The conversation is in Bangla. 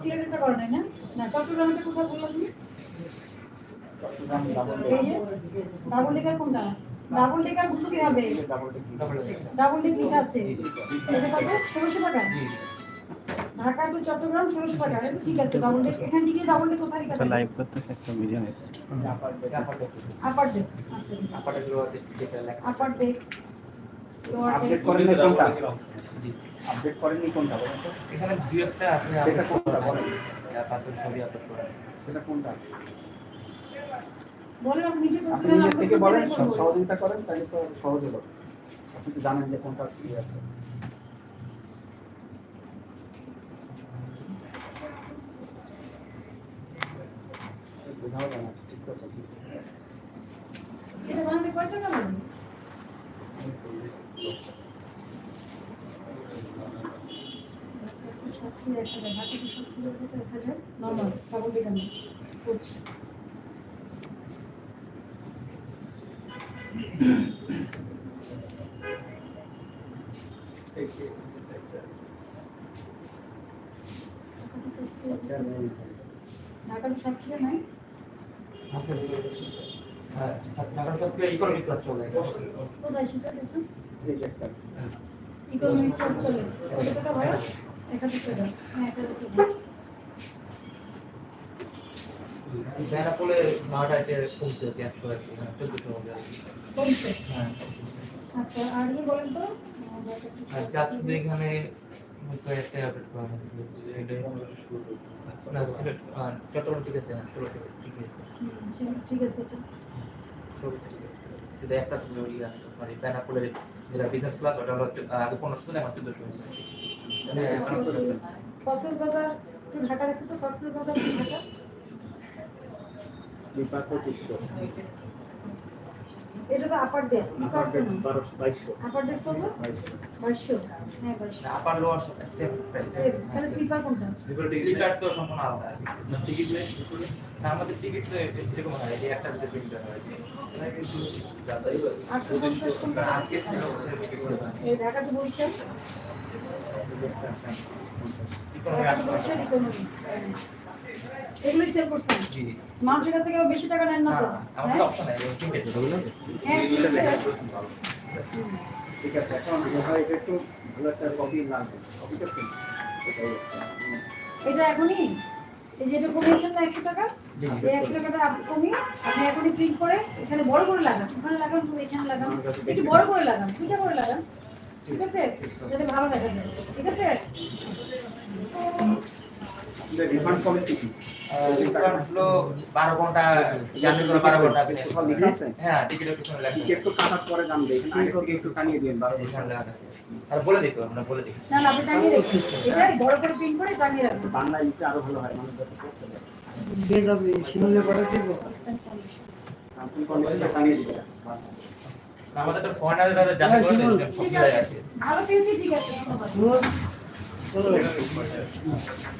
সিলেটেরটা করো নাই না না চট্টগ্রামটা কোথায় বললাম তুমি। এই যে ডাবল ডেকার কোনটা? ডাবল ডেকার বুঝতে কি হবে? ডাবল ডেক লিখা। আছে। এটা কত? ষোলোশো টাকা? ঢাকা টু চট্টগ্রাম ষোলোশো টাকা। এটা ঠিক আছে ডাবল ডেক এখান থেকে ডাবল ডেক কোথায় লিখা একটা থাকে? লাইভ করতেছে একটা ভিডিও নিচ্ছে। আপার ডেক আপার ডেক আচ্ছা upper deck upper deck update করেনি কোনটা আপডেট করেনি কোনটা বলেন তো? এখানে দুই একটা আছে সেটা কোনটা বলেন? তারপর সবই আপলোড করা আছে। সেটা কোনটা? বলেন আপনি নিজে আপনি করতে থেকে বলেন সহযোগিতা করেন তাহলে তো সহজ হলো। আপনি তো জানেন যে কোনটা কি আছে। বোঝাও যায় না ঠিক কথা। এটা বানাতে কয় টাকা লাগে নর্মাল ডাবল করছি। ঢাকার সাক্ষীরা নাই? আছে হ্যাঁ ঢাকার ইকোনমিক ক্লাস চলে কোথায় সেটা দেখুন। ইকোনমিক ক্লাস চলে। কত টাকা ভাড়া? বেনাপোলে ভাড়াটা কমছে একশো আর কি বলেন তো। আর এখানে চট্টগ্রাম ঠিক আছে না ঠিক আছে। ঠিক- আছে ষোলো ঠিক আছে। একটা আছে মানে বেনাপোলের যেটা বিজনেস ক্লাস ওটা হলো আগে পনেরোশো এখন চোদ্দশো হয়েছে। হ্যাঁ ঢাকা রেখে তো কক্সেস বাজার ঢাকা। স্লিপার পঁচিশশো। এটা তো আপার ডেস আপার ডেক বারোশো বাইশশো। আপার ডেস কত? বাইশশো। বাইশশো। হ্যাঁ বাইশশো। আপার লোয়ার সেম তাহলে স্লিপার কোনটা? স্লিপার তো সম্পূর্ণ আলাদা। টিকিট না আমাদের টিকিট তো এরকম হয় যে একটা দুটো প্রিন্ট হয়। আজকে এই এগুলোই সেল করছেন? মানুষের কাছ থেকে বেশি টাকা নেন না তো? আমাদের হ্যাঁ? হ্যাঁ ঠিক আছে। এখন এটা একটু ভালো একটা কপি লাগবে। কপি এটা এখনই? এই যে এটা কমিয়েছেন না একশো টাকা। এই একশো টাকাটা আপ- কমিয়ে আপনি এখনই প্রিন্ট করে এখানে বড় করে লাগান। ওখানে লাগান তুমি এখানে লাগান। একটু বড় করে লাগান দুইটা করে লাগান। ঠিক আছে? যাতে ভালো দেখা যায় ঠিক আছে? রিফান্ড পলিসি কি? রিফান্ড হলো বারো ঘণ্টা জার্নি করে বারো ঘণ্টা কোথাও লেখা আছে? হ্যাঁ টিকিটের পিছনে লেখা। একটু কাটার পরে জানবে এখানে আগে একটু টানিয়ে দিন বারো এখানে লেখা আর বলে দিত আমরা বলে দিই না না আপনি টাঙিয়ে রাখুন এটাই বড় করে প্রিন্ট করে টাঙিয়ে রাখুন। বাংলায় লিখলে আরও ভালো হয় মানুষ। আপনি টানিয়ে দিবেন আমাদের তো ফোন আছে তাদের জার্নি করে ঠিক আছে ভালো পেয়েছি ঠিক আছে ধন্যবাদ।